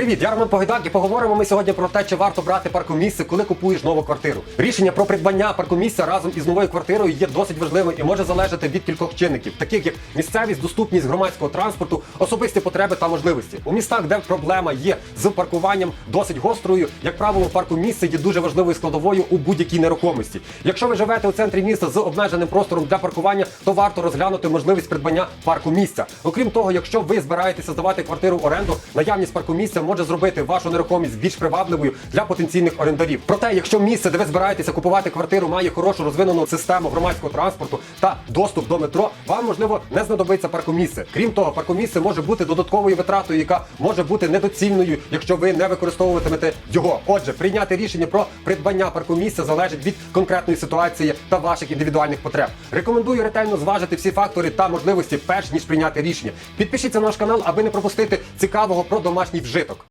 Привіт, я Роман Погайдак і поговоримо ми сьогодні про те, чи варто брати паркомісце, коли купуєш нову квартиру. Рішення про придбання паркомісця разом із новою квартирою є досить важливим і може залежати від кількох чинників, таких як місцевість, доступність громадського транспорту, особисті потреби та можливості. У містах, де проблема є з паркуванням досить гострою, як правило, паркомісце є дуже важливою складовою у будь-якій нерухомості. Якщо ви живете у центрі міста з обмеженим простором для паркування, то варто розглянути можливість придбання паркомісця. Окрім того, якщо ви збираєтеся здавати квартиру в оренду, наявність паркомісця може зробити вашу нерухомість більш привабливою для потенційних орендарів. Проте, якщо місце, де ви збираєтеся купувати квартиру, має хорошу розвинену систему громадського транспорту та доступ до метро, вам можливо не знадобиться паркомісце. Крім того, паркомісце може бути додатковою витратою, яка може бути недоцільною, якщо ви не використовуватимете його. Отже, прийняти рішення про придбання паркомісця залежить від конкретної ситуації та ваших індивідуальних потреб. Рекомендую ретельно зважити всі фактори та можливості, перш ніж прийняти рішення. Підпишіться на наш канал, аби не пропустити цікавого про домашній вжиток.